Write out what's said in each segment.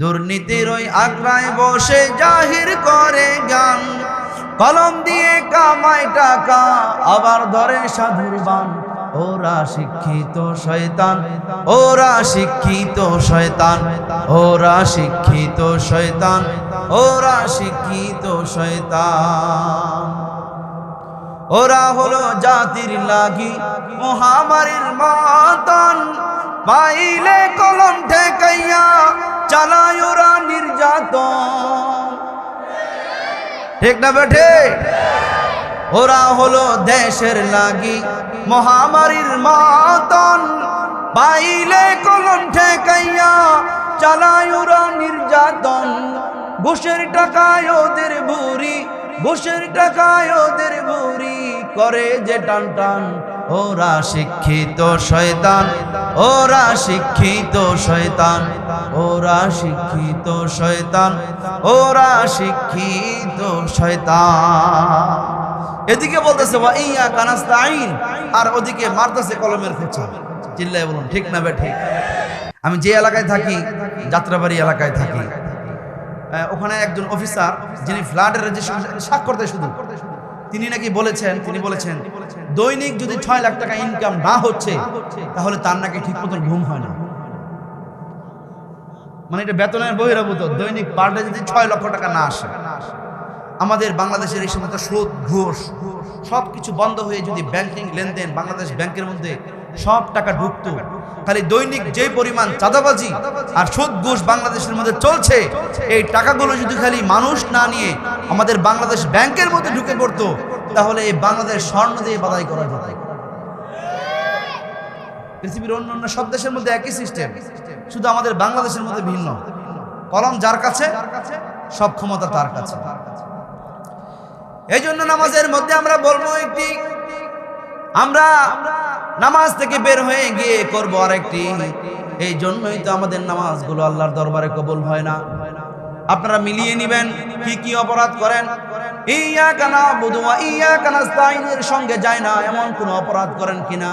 দুর্নীতির ওই আগ্রায় বসে জাহির করে গান কলম দিয়ে কামায় টাকা, আবার ধরে সাধুর বান। ওরা শিক্ষিত শয়তান, ওরা শিক্ষিত শয়তান, ওরা শিক্ষিত শয়তান, ওরা শিক্ষিত শয়তান। ওরা হলো জাতির লাগি, মহামারীর মতন পাইলে কলম ঠেকাইয়া চালায় ওরা নির্যাতন। ঠিক না বেঠে? ওরা হলো দেশের লাগি, মহামারীর মতন পাইলে কলম ঠেকাইয়া চালায় ওরা নির্যাতন। ঘুষের টাকায় ওদের বুড়ি ঘুষের টাকায় ওদের বুড়ি করে যে টান টান। ওরা শিক্ষিত শয়তান, ওরা শিক্ষিত শয়তান, ওরা শিক্ষিত শয়তান, ওরা শিক্ষিত শয়তান। এদিকে বলতেছে, ওয়া ইয়া কানাস্তাইন আর ওদিকে মারতেছে কলমের খোঁচা। চিল্লাই বলুন, ঠিক না বে ঠিক? আমি যে এলাকায় থাকি, যাত্রাবাড়ি এলাকায় থাকি ওখানে একজন অফিসার যিনি ফ্ল্যাটের রেজিস্ট্রেশন স্বাক্ষর দেয় শুধু। তিনি নাকি বলেছেন, তিনি বলেছেন, দৈনিক যদি ছয় লাখ টাকা ইনকাম না হচ্ছে, তাহলে তার নাকি ঠিক মতন ঘুম হয় না। মানে এটা বেতনের বহিরাভূত দৈনিক পার ডে যদি ছয় লক্ষ টাকা না আসে, আমাদের বাংলাদেশের এই সমস্ত সুদ, ঘুষ সব কিছু বন্ধ হয়ে যদি ব্যাংকিং লেনদেন বাংলাদেশ ব্যাংকের মধ্যে সব টাকা ঢুকতো। খালি দৈনিক যে পরিমাণ চাঁদাবাজি আর সুদ ঘুষ বাংলাদেশের মধ্যে চলছে, এই টাকাগুলো যদি খালি মানুষ না নিয়ে আমাদের বাংলাদেশ ব্যাংকের মধ্যে ঢুকে পড়তো, তাহলে এই বাংলাদেশ স্বর্ণ দিয়ে বাদাই করা যেত। পৃথিবীর অন্য অন্য সব দেশের মধ্যে একই সিস্টেম, শুধু আমাদের বাংলাদেশের মধ্যে ভিন্ন। কলম যার কাছে, সব ক্ষমতা তার কাছে। এই জন্য নামাজের মধ্যে আমরা বলব একটি, আমরা নামাজ থেকে বের হয়ে গিয়ে করব আরেকটি। এই জন্যই তো আমাদের নামাজ নামাজগুলো আল্লাহর দরবারে কবুল হয় না। আপনারা মিলিয়ে নেবেন, কি কি অপরাধ করেন? ইয়া কানা বুধুয়া ইয়া কানাস্তাইনের সঙ্গে যায় না, এমন কোন অপরাধ করেন কিনা?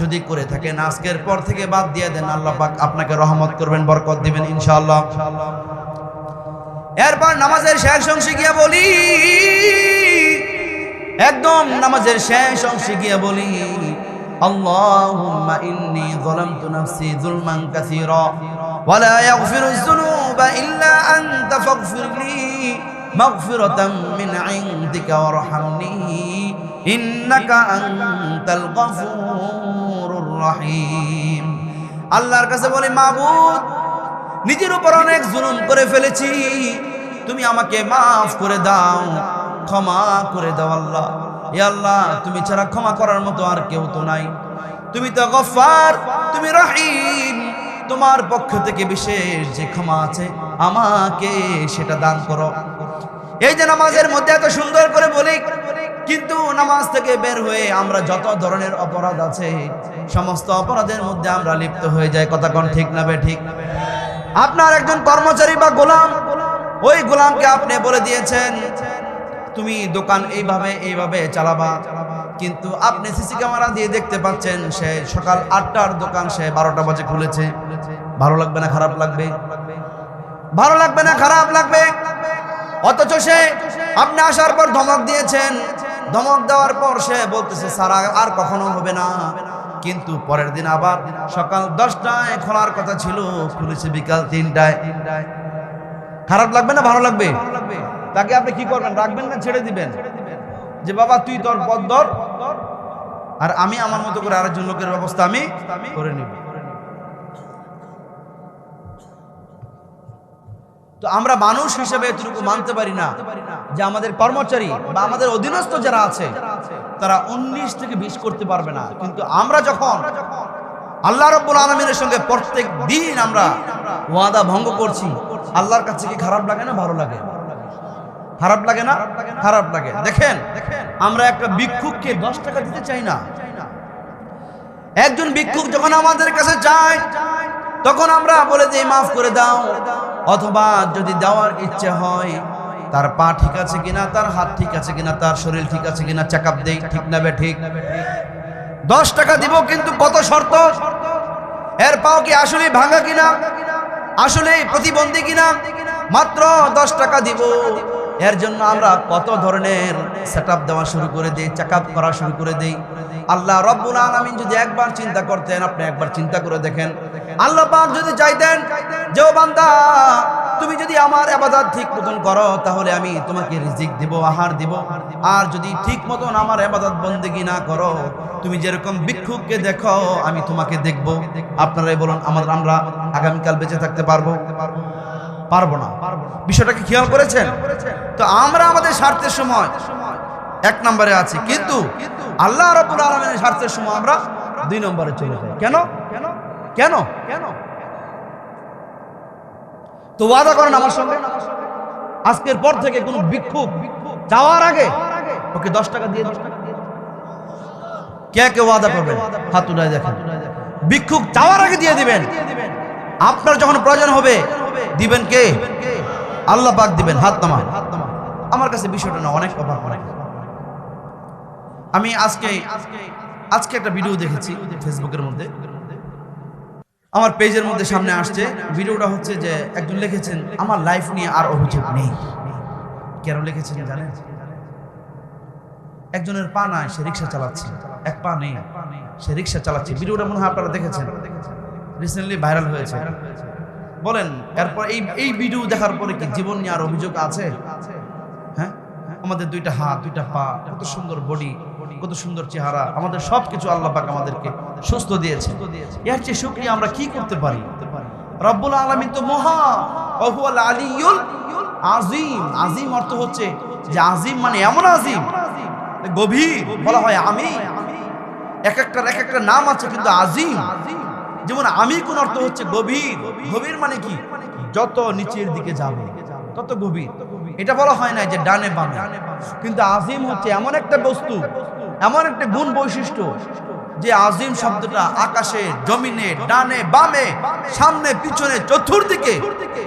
যদি করে থাকেন, আজকের পর থেকে বাদ দিয়ে দেন, আল্লাহ পাক আপনাকে রহমত করবেন, বরকত দিবেন, ইনশাআল্লাহ। এরপর নামাজের শেষ অংশে গিয়ে বলি, একদম নামাজের শেষ অংশে গিয়ে বলি اللهم إني ظلمت نفسي ظلما كثيرا ولا يغفر الذنوب إلا أنت فاغفر لي مغفرة من عندك وارحمني إنك أنت الغفور الرحيم আল্লাহর কাছে বলি মাবুদ নিজের উপর অনেক জুলুম করে ফেলেছি তুমি আমাকে মাফ করে দাও ক্ষমা করে দাও আল্লাহ এ আল্লাহ, তুমি ছাড়া ক্ষমা করার মতো আর কেউ তো নাই। তুমি তো গফার তুমি রহিম। তোমার পক্ষ থেকে বিশেষ যে ক্ষমা আছে, আমাকে সেটা দান করো। এই যে নামাজের মধ্যে এত সুন্দর করে বলি, কিন্তু নামাজ থেকে বের হয়ে আমরা যত ধরনের অপরাধ আছে, সমস্ত অপরাধের মধ্যে আমরা লিপ্ত হয়ে যাই। কথা কোন ঠিক না বে ঠিক? আপনার একজন কর্মচারী বা গোলাম, ওই গোলামকে আপনি বলে দিয়েছেন তুমি দোকান এইভাবে এইভাবে চালাবা। কিন্তু আপনি সিসি ক্যামেরা দিয়ে দেখতে পাচ্ছেন, সে সকাল আটটার দোকান, সে বারোটা বাজে খুলেছে। ভালো লাগবে না, খারাপ লাগবে? ভালো লাগবে না, খারাপ লাগবে? অথচ সে আপনি আসার পর ধমক দিয়েছেন। ধমক দেওয়ার পর সে বলতেছে সারা আর কখনো হবে না। কিন্তু পরের দিন আবার সকাল দশটায় খোলার কথা ছিল, খুলেছে বিকাল তিনটায়। খারাপ লাগবে না, ভালো লাগবে? তাকে আপনি কি করবেন? রাখবেন না? ছেড়ে দিবেন। যে বাবা, তুই তোর পদ ধর, আর আমি আমার মতো করে আরেকজন লোকের ব্যবস্থা আমি করে নিব। তো আমরা মানুষ হিসেবে এতটুকু মানতে পারি না যে আমাদের কর্মচারী বা আমাদের অধীনস্থ যারা আছে, তারা উনিশ থেকে বিশ করতে পারবে না। কিন্তু আমরা যখন আল্লাহ রব্বুল আলমিনের সঙ্গে প্রত্যেক দিন আমরা ওয়াদা ভঙ্গ করছি, আল্লাহর কাছে কি খারাপ লাগে না, ভালো লাগে? খারাপ লাগে না? খারাপ লাগে দেখেন আমরা একটা ভিক্ষুককে দশ টাকা দিতে চাই না। একজন ভিক্ষুক যখন আমাদের কাছে যায় তখন আমরা বলে দিই মাফ করে দাও। অথবা যদি দেওয়ার ইচ্ছে হয় তার পা ঠিক আছে কিনা তার হাত ঠিক আছে কিনা তার শরীর ঠিক আছে কিনা চেক আপ দেই ঠিক না বে ঠিক? দশ টাকা দিব কিন্তু কত শর্ত? এর পাও কি আসলে ভাঙা কিনা? আসলে প্রতিবন্ধী কিনা? মাত্র দশ টাকা দিব। এর জন্য আমরা কত ধরনের সেট দেওয়া শুরু করে দিই চেক করা শুরু করে দিই। আল্লাহ রব্বুল আলমিন যদি একবার চিন্তা করতেন, আপনি একবার চিন্তা করে দেখেন। আল্লাহ পাক যদি চাইতেন যে বান্দা, তুমি যদি আমার আবাদত ঠিক মতন করো, তাহলে আমি তোমাকে রিজিক দিব, আহার দিব। আর যদি ঠিক মতন আমার আবাদত বন্দেগি না করো, তুমি যেরকম ভিক্ষুককে দেখো, আমি তোমাকে দেখব। আপনারাই বলুন আমাদের আমরা আগামীকাল বেঁচে থাকতে পারব? পারব না। বিষয়টাকে খেয়াল করেছেন? তো আমরা আমাদের স্বার্থের সময় এক নম্বরে আছি, কিন্তু আল্লাহ রব্বুল আলমের স্বার্থের সময় আমরা দুই নম্বরে চলে যাই। কেন? কেন? কেন কেন তো ওয়াদা করেন আমার সঙ্গে। আজকের পর থেকে কোনো ভিক্ষুক যাওয়ার আগে ওকে দশ টাকা দিয়ে দশ টাকা কে কে ওয়াদা করবেন হাত দেখেন। ভিক্ষুক যাওয়ার আগে দিয়ে দিবেন। আপনার যখন প্রয়োজন হবে দিবেন কে? আল্লাহ পাক দিবেন, হাত নামা আমার কাছে বিষয়টা না, অনেক অবাক অনেক। আমি আজকে আজকে একটা ভিডিও দেখেছি ফেসবুকের মধ্যে। আমার পেজের মধ্যে সামনে আসছে ভিডিওটা হচ্ছে যে একজন লিখেছেন, আমার লাইফ নিয়ে আর অভিযোগ নেই। কেন লিখেছেন জানেন? একজনের পা নাই, সে রিক্সা চালাচ্ছে। এক পা নেই, সে রিক্সা চালাচ্ছে। ভিডিওটা মনে হয় আপনারা দেখেছেন। রিসেন্টলি ভাইরাল হয়েছে। বলেন, এরপর এই এই ভিডিও দেখার পরে কি জীবন নিয়ে আর অভিযোগ আছে? হ্যাঁ? আমাদের দুইটা হাত, দুইটা পা, কত সুন্দর বডি কত সুন্দর চেহারা, আমাদের সব কিছু আল্লাহ পাক আমাদেরকে সুস্থ দিয়েছে। এর চেয়ে শুক্রিয়া আমরা কি করতে পারি? রব্বুল আলমিন তো মহা, অহুয়াল আলিউল আজিম আজিম অর্থ হচ্ছে যে আজিম মানে এমন আজিম গভীর, বলা হয় আমি এক একটার এক একটা নাম আছে কিন্তু আজিম যেমন আমি কোন অর্থ হচ্ছে গভীর গভীর মানে কি? যত নিচের দিকে যাবে, তত গভীর। এটা বলা হয় না যে ডানে বামে। কিন্তু আজিম হচ্ছে এমন একটা বস্তু, এমন একটা গুণ বৈশিষ্ট্য যে আজিম শব্দটা আকাশে, জমিনে, ডানে, বামে, সামনে, পিছনে, চতুর্দিকে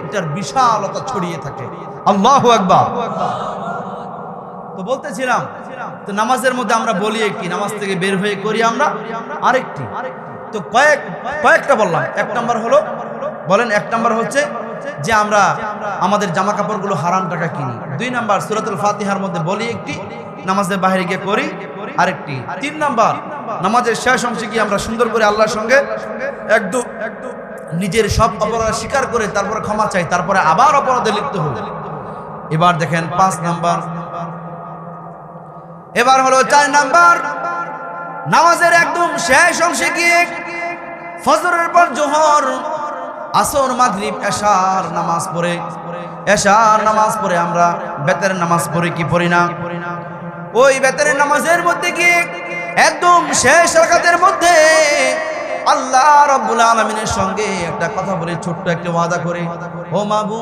এটার বিশালতা ছড়িয়ে থাকে। আল্লাহ একবার তো বলতেছিলাম, তো নামাজের মধ্যে আমরা বলি একটি, নামাজ থেকে বের হয়ে করি আমরা আরেকটি। তো কয়েক, কয়েকটা বললাম। এক নম্বর হলো, বলেন, এক নম্বর হচ্ছে যে আমরা আমাদের জামা কাপড়গুলো হারাম টাকা কিনি। দুই নাম্বার, সুরাতুল ফাতিহার মধ্যে বলি একটি, নামাজের বাইরে গিয়ে করি আরেকটি। তিন নাম্বার, নামাজের শেষ অংশে গিয়ে আমরা সুন্দর করে আল্লাহর সঙ্গে একদম নিজের সব অপরাধ স্বীকার করে তারপরে ক্ষমা চাই, তারপরে আবার অপরাধে লিপ্ত হই। এবার দেখেন পাঁচ নাম্বার। এবার হলো চার নাম্বার। নামাজের একদম শেষ অংশে গিয়ে ফজরের পর জোহর, আসর, মাগরিব, এশার নামাজ পড়ে। এশার নামাজ পড়ে আমরা, বেতের নামাজ পড়ি কি পড়ি না? ওই বেতের নামাজের মধ্যে গিয়ে একদম শেষ রাকাতের মধ্যে আল্লাহ রব্বুল আলমিনের সঙ্গে একটা কথা বলে ছোট্ট একটা ওয়াদা করে। ও মাবু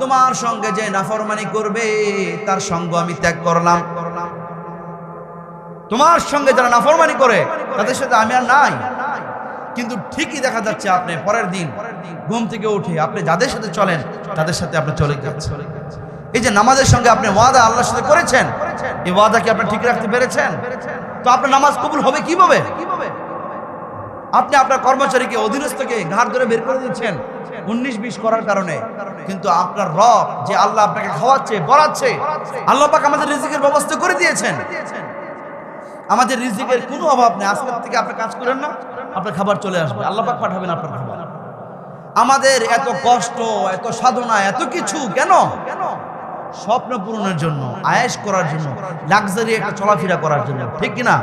তোমার সঙ্গে যে নাফরমানি করবে, তার সঙ্গ আমি ত্যাগ করলাম। তোমার সঙ্গে যারা নাফরমানি করে, তাদের সাথে আমি আর নাই। কিন্তু ঠিকই দেখা যাচ্ছে আপনি পরের দিন ঘুম থেকে উঠে আপনি যাদের সাথে চলেন, তাদের সাথে আপনি চলে যাচ্ছেন এই যে নামাজের সঙ্গে আপনি ওয়াদা আল্লাহর সাথে করেছেন, এই ওয়াদা কি আপনি ঠিক রাখতে পেরেছেন? তো আপনার নামাজ কবুল হবে কীভাবে? আপনি আপনার কর্মচারীকে, অধীনস্থকে ঘাড় ধরে বের করে দিচ্ছেন, উনিশ বিশ করার কারণে। কিন্তু আপনার রব যে আল্লাহ আপনাকে খাওয়াচ্ছে পড়াচ্ছে আল্লাহ পাক আমাদের রিজিকের ব্যবস্থা করে দিয়েছেন। আমাদের রিজিকের কোনো অভাব নেই। আজকের থেকে আপনি কাজ করেন না, আপনার খাবার চলে আসবে। আল্লাহ পাঠাবেন আপনার খাবার। আমাদের এত কষ্ট, এত সাধনা, এত কিছু কেন? স্বপ্ন পূরণের জন্য আয়েস করার জন্য, লাক্সারি একটা চলাফেরা করার জন্য, ঠিক কিনা?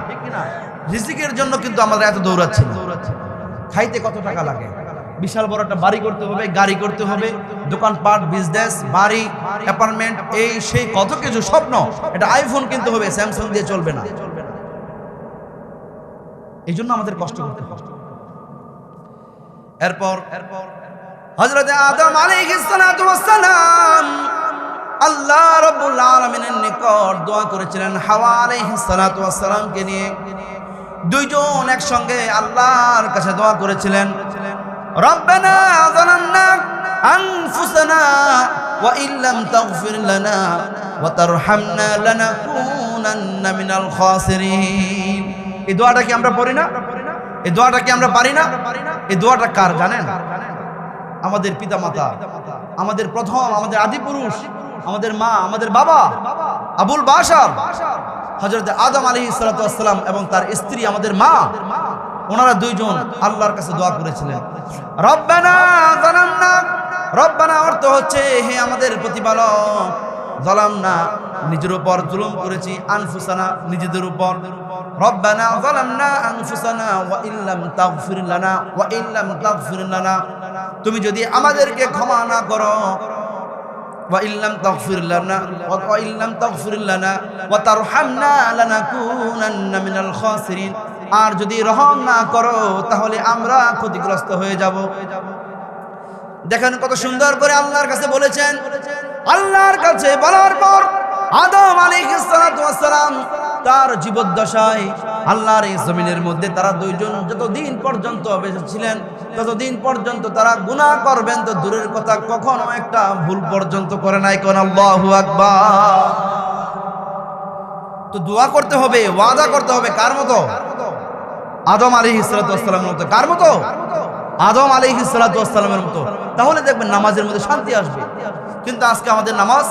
রিজিকের জন্য কিন্তু আমরা এত দৌড়াচ্ছি। খাইতে কত টাকা লাগে? বিশাল বড় একটা বাড়ি করতে হবে, গাড়ি করতে হবে, দোকানপাট বিজনেস বাড়ি অ্যাপার্টমেন্ট এই সেই কত কিছু স্বপ্ন, এটা আইফোন কিনতে হবে স্যামসাং দিয়ে চলবে না। এই জন্য আমাদের কষ্ট করতে এরপর এরপর, হযরত আদম আলাইহিস সালাতু ওয়াস সালাম আল্লাহ রাব্বুল আলামিনের নিকট দোয়া করেছিলেন হাওয়া নিয়ে। দুইজন একসঙ্গে আল্লাহর কাছে দোয়া করেছিলেন, রব্বানা যালামনা আনফুসানা ওয়া তাগফির লানা ওয়া তারহামনা লানাকুনান্না মিনাল খাসিরিন। এই দোয়াটা কি আমরা পড়ি না? এই দোয়াটা কি আমরা পারি না? এই দোয়াটা কার জানেন? আমাদের পিতা মাতা আমাদের প্রথম, আমাদের আদি পুরুষ, আমাদের মা, আমাদের বাবা, আবুল বাসার হজরত আদম আলী সালাতাম এবং তার স্ত্রী, আমাদের মা, ওনারা দুইজন আল্লাহর কাছে দোয়া করেছিলেন। রব্বানা রব্বানা অর্থ হচ্ছে, হে আমাদের প্রতিপালক জলাম না, নিজের উপর জুলুম করেছি, আনফুসানা নিজেদের উপর। রব্বানা জালামনা আনফুসানা ওয়া ইল্লাম তাগফির লানা ওয়া ইল্লাম তাগফির লানা। তুমি যদি আমাদেরকে ক্ষমা না করো, ওয়া ইল্লাম তাগফির লানা, ওয়া ইল্লাম তাগফির লানা, ওয়া তারহামনা লানাকুনান্না মিনাল আর যদি রহম না করো, তাহলে আমরা ক্ষতিগ্রস্ত হয়ে যাব। দেখেন কত সুন্দর করে আল্লাহর কাছে বলেছেন আল্লাহর কাছে বলার পর আদম আলাইহিস সালাতু ওয়াস সালাম তার জীবদ্দশায় আল্লাহর এই জমিনের মধ্যে তারা দুইজন যতদিন পর্যন্ত বেঁচে ছিলেন ততদিন পর্যন্ত তারা গুনাহ করবেন তো দূরের কথা কখনো একটা ভুল পর্যন্ত করে নাই, কোন তো দোয়া করতে হবে, ওয়াদা করতে হবে, কার মতো? আদম আলী ইসলাতামের মতো, কার মতো? আদম আলী ইসলাতামের মতো। তাহলে দেখবেন নামাজের মধ্যে শান্তি আসবে। কিন্তু আজকে আমাদের নামাজ,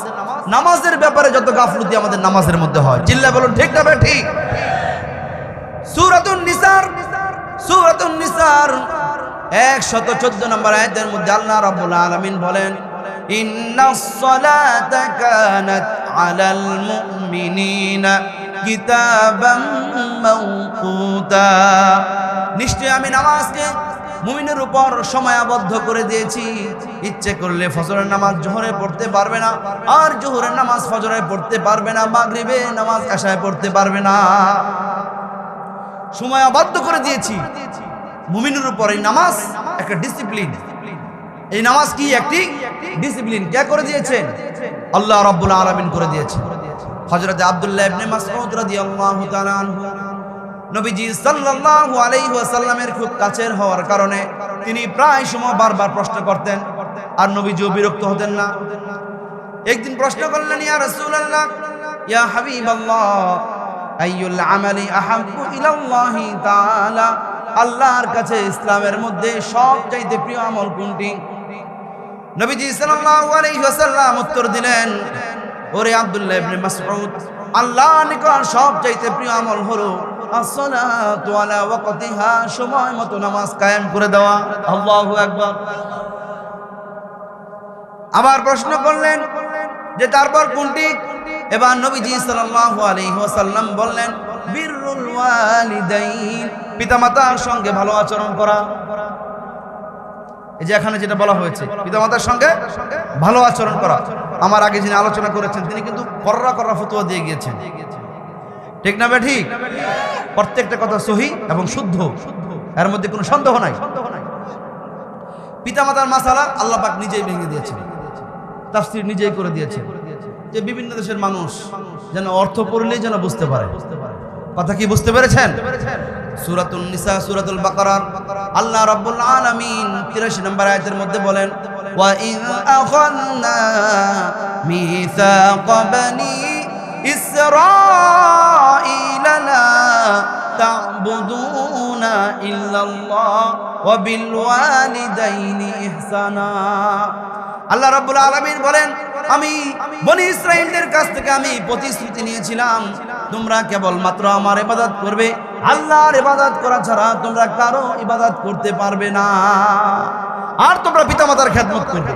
নামাজের ব্যাপারে যত গাফলতি আমাদের নামাজের মধ্যে হয়। চিল্লা বলুন, ঠিক না ঠিক। নিসার নিসার চোদ্দ নম্বর মধ্যে আলামিন বলেন নিশ্চয় আমি নামাজকে মুমিনের উপর সময়াবদ্ধ করে দিয়েছি। ইচ্ছে করলে ফজরের নামাজ জোহরে পড়তে পারবে না, আর জোহরের নামাজ ফজরে পড়তে পারবে না, মাগরিবে নামাজ আশায় পড়তে পারবে না। সময়াবদ্ধ করে দিয়েছি। মুমিনের উপর এই নামাজ একটা ডিসিপ্লিন এই নামাজ কি একটি ডিসিপ্লিন কে করে দিয়েছেন আল্লাহ রাব্বুল আলামিন করে দিয়েছেন হযরত আব্দুল্লাহ ইবনে মাসউদ রাদিয়াল্লাহু তাআলা আনহু। নবীজি সাল্লাল্লাহু আলাইহি ওয়াসাল্লামের খুব কাছের হওয়ার কারণে তিনি প্রায় সময় বারবার প্রশ্ন করতেন, আর নবীজিও বিরক্ত হতেন না। একদিন প্রশ্ন করলেন, ইয়া রাসূলুল্লাহ, ইয়া হাবিবাল্লাহ, আইয়ুল আমালি আহাব্বু ইলাল্লাহি তাআলা? আল্লাহর কাছে ইসলামের মধ্যে সবচাইতে প্রিয় আমল কোনটি? নবীজি সাল্লাল্লাহু আলাইহি ওয়াসাল্লাম উত্তর দিলেন, ওরে আব্দুল্লাহ ইবনে মাসউদ, আল্লাহর নিকট সবচাইতে প্রিয় আমল হলো আসসালাতু আলা সময় মতো নামাজ কায়েম করে দেওয়া। আল্লাহু আকবার। আবার প্রশ্ন করলেন যে তারপর কোনটি? এবার নবীজি সাল্লাল্লাহু আলাইহি ওয়াসাল্লাম বললেন বিররুল ওয়ালিদাইন। পিতামাতার সঙ্গে ভালো আচরণ করা। এই যে এখানে যেটা বলা হয়েছে, পিতামাতার সঙ্গে ভালো আচরণ করা। আমার আগে যিনি আলোচনা করেছেন, তিনি কিন্তু কররা কররা ফতুয়া দিয়ে গিয়েছেন। ঠিক না বে ঠিক? প্রত্যেকটা কথা সহি এবং শুদ্ধ। এর মধ্যে কোনো সন্দেহ নাই। পিতামাতার মাসালা আল্লাহ পাক নিজেই ভেঙে দিয়েছেন। তাফসির নিজেই করে দিয়েছেন। যে বিভিন্ন দেশের মানুষ যেন অর্থ পড়লেই যেন বুঝতে পারে। কথা কি বুঝতে পেরেছেন? সুরাতুল নিসা, সুরাতুল বাকারার আল্লাহ রাব্বুল আলামিন 83 নম্বর আয়াতের মধ্যে বলেন, ওয়া ইন আখান্না মিসাক বানি ইসরাঈলা লা ইল্লাল্লাহ ওয়া বিল ওয়ালিদাইনি ইহসানা। আল্লাহ রাব্বুল আলামিন বলেন, আমি বনি ইসরাইলদের কাছ থেকে আমি প্রতিশ্রুতি নিয়েছিলাম, তোমরা কেবল মাত্র আমার ইবাদত করবে, আল্লাহর ইবাদত করা ছাড়া তোমরা কারও ইবাদত করতে পারবে না। আর তোমরা পিতামাতার খেদমত করবে।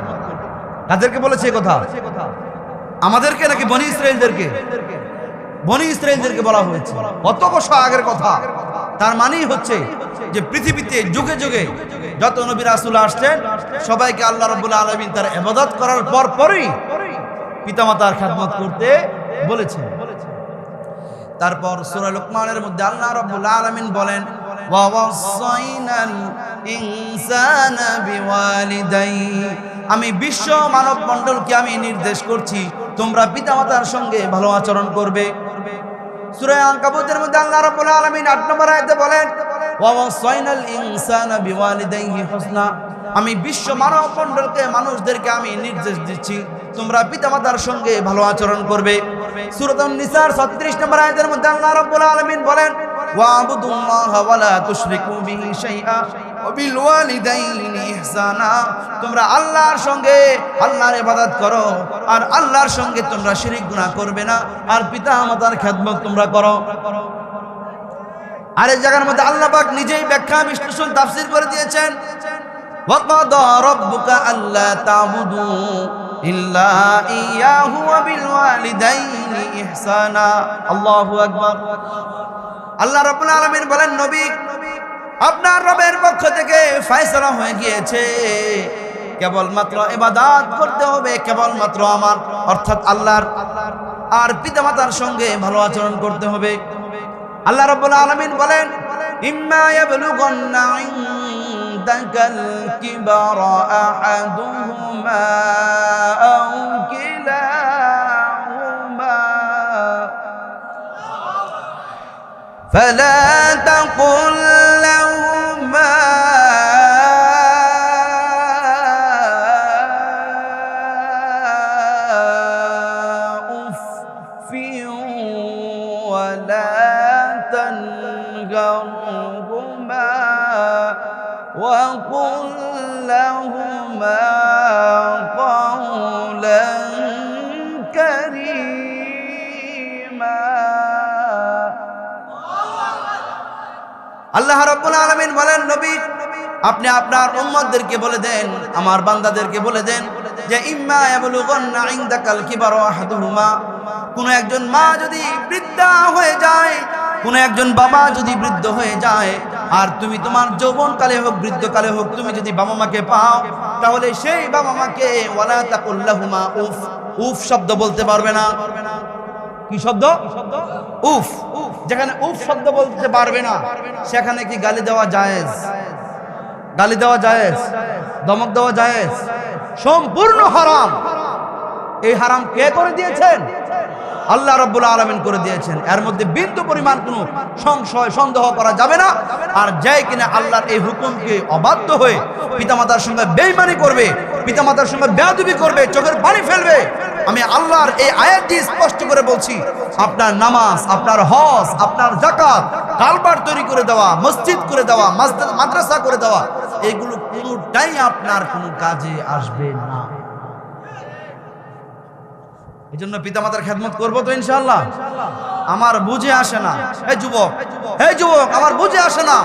কাদেরকে বলেছে কথা? আমাদেরকে নাকি বনি ইসরাইলদেরকে বনি ইসরাইলদেরকে বলা হয়েছে। কত বছর আগের কথা। তার মানেই হচ্ছে যে পৃথিবীতে যুগে যুগে যত নবী রাসূল আসছেন, সবাইকে আল্লাহ রাব্বুল আলামিন তার ইবাদত করার পর পরই পিতামাতার খেদমত করতে বলেছেন। তারপর সূরা লোকমানের মধ্যে আল্লাহ রাব্বুল আলামিন বলেন আমি বিশ্ব মানব মণ্ডলকে আমি নির্দেশ করছি, তোমরা পিতামাতার সঙ্গে ভালো আচরণ করবে। সূরা আনকাবুতের মধ্যে আল্লাহ রাব্বুল আলামিন 8 নম্বর আয়াতে বলেন, ওয়া ওয়াসাইনাল ইনসানা বিওয়ালিদাইহি হুসনা আমি বিশ্ব মানব মণ্ডলকে মানুষদেরকে আমি নির্দেশ দিচ্ছি, তোমরা পিতামাতার সঙ্গে ভালো আচরণ করবে। সূরাতুন নিসার 36 নম্বর আয়াতের মধ্যে আল্লাহ রাব্বুল আলামিন বলেন ওয়াবুদুল্লাহ ওয়ালা তুশরিকু বিহি শাইআ। ওয়া বিল ওয়ালিদাইনি ইহসানা তোমরা আল্লাহর সঙ্গে আল্লাহর ইবাদত করো আর আল্লাহর সঙ্গে তোমরা শিরিক গুনাহ করবে না আর পিতা মাতার খেদমত তোমরা করো আর এই জায়গার মধ্যে আল্লাহ পাক নিজেই ব্যাখ্যা বিশ্লেষণ তাফসীর করে দিয়েছেন وقضى ربك ألا تعبدوا إلا إياه وبالوالدين إحسانا الله أكبر আল্লাহ রাব্বুল আলামিন বলেন নবী আপনার রবের পক্ষ থেকে ফয়সালা হয়ে গিয়েছে কেবলমাত্র ইবাদত করতে হবে কেবলমাত্র আমার অর্থাৎ আল্লাহর আর পিতামাতার সঙ্গে ভালো আচরণ করতে হবে আল্লাহ রাব্বুল আলামিন বলেন ইম্মা ইয়াবলুগান্না ইনদাকাল কিবারা আহাদুহুমা আও কিলাহুমা فلا تقل আপনি আপনার উম্মতদেরকে বলে দেন, আমার বান্দাদেরকে বলে দেন যে, ইম্মা ইয়াবলুগান্না ইনদাকাল কিবারা আহাদুহুমা। কোন একজন মা যদি বৃদ্ধা হয়ে যায়, কোন একজন বাবা যদি বৃদ্ধ হয়ে যায়, আর তুমি তোমার যৌবনকালে হোক, বৃদ্ধকালে হোক, তুমি যদি বাবা মাকে পাও, তাহলে সেই বাবা মাকে ওয়ালা তাকুল্লাহুমা উফ উফ শব্দ বলতে পারবে না। কি শব্দ? উফ। যেখানে উফ শব্দ বলতে পারবে না, সেখানে কি গালি দেওয়া জায়েজ? গালি দেওয়া জায়েজ, দমক দেওয়া জায়েজ, সম্পূর্ণ হারাম। এই হারাম কে করে দিয়েছেন? আল্লাহ রব্বুল আলমিন করে দিয়েছেন। এর মধ্যে বিন্দু পরিমাণ কোনো সংশয়, সন্দেহ করা যাবে না। আর যাই কিনা আল্লাহর এই হুকুমকে অবাধ্য হয়ে পিতামাতার সঙ্গে বেইমানি করবে, পিতামাতার সঙ্গে বেয়াদবি করবে, চোখের পানি ফেলবে আমি আল্লাহর এই আয়াতটি স্পষ্ট করে বলছি। আপনার নামাজ, আপনার হজ, আপনার জাকাত কালবার তৈরি করে দেওয়া, মসজিদ করে দেওয়া মাদ্রাসা করে দেওয়া, এগুলো কোনোটাই আপনার কোনো কাজে আসবে না। এই জন্য পিতামাতার খেদমত করব তো ইনশাল্লাহ আমার বুঝে আসে না। হে যুবক হে যুবক, আমার বুঝে আসে না।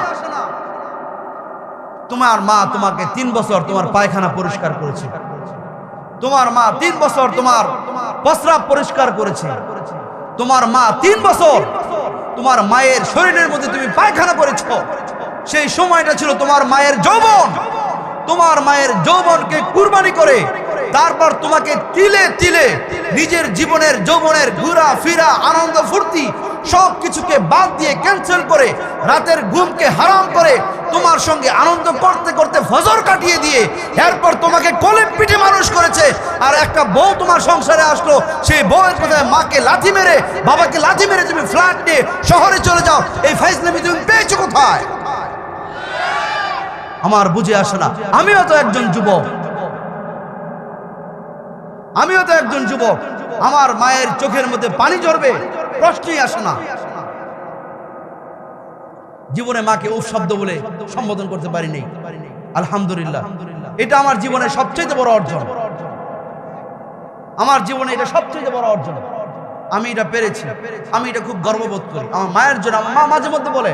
তোমার মা তোমাকে তিন বছর তোমার পায়খানা পরিষ্কার করেছে। তোমার মা তিন বছর তোমার প্রস্রাব পরিষ্কার করেছে। তোমার মা তিন বছর তোমার মায়ের শরীরের মধ্যে তুমি পায়খানা করেছ। সেই সময়টা ছিল তোমার মায়ের যৌবন। তোমার মায়ের যৌবনকে কুরবানি করে তারপর তোমাকে তিলে তিলে নিজের জীবনের, যৌবনের ঘোরা, ফিরা, আনন্দ, ফুর্তি সব কিছুকে বাদ দিয়ে ক্যান্সেল করে রাতের ঘুমকে হারাম করে তোমার সঙ্গে আনন্দ করতে করতে ফজর কাটিয়ে দিয়ে এরপর তোমাকে কোলে পিঠে মানুষ করেছে। আর একটা বউ তোমার সংসারে আসলো, সেই বউয়ের কোথায় মাকে লাথি মেরে, বাবাকে লাথি মেরে তুমি ফ্ল্যাট নিয়ে শহরে চলে যাও। এই ফাইজলামি তুমি পেয়েছ কোথায়? আমার বুঝে আসে না। আমিও তো একজন যুবক। আমিও তো একজন যুবক। আমার মায়ের চোখের মধ্যে পানি ঝরবে প্রশ্নই আসে না। জীবনে মাকে উফ শব্দ বলে সম্বোধন করতে পারিনি। আলহামদুলিল্লাহ। এটা আমার জীবনের সবচেয়ে বড় অর্জন। আমার জীবনে এটা সবচেয়ে বড় অর্জন। আমি এটা পেরেছি। আমি এটা খুব গর্ববোধ করি। আমার মায়ের জন্য, মা মাঝে মধ্যে বলে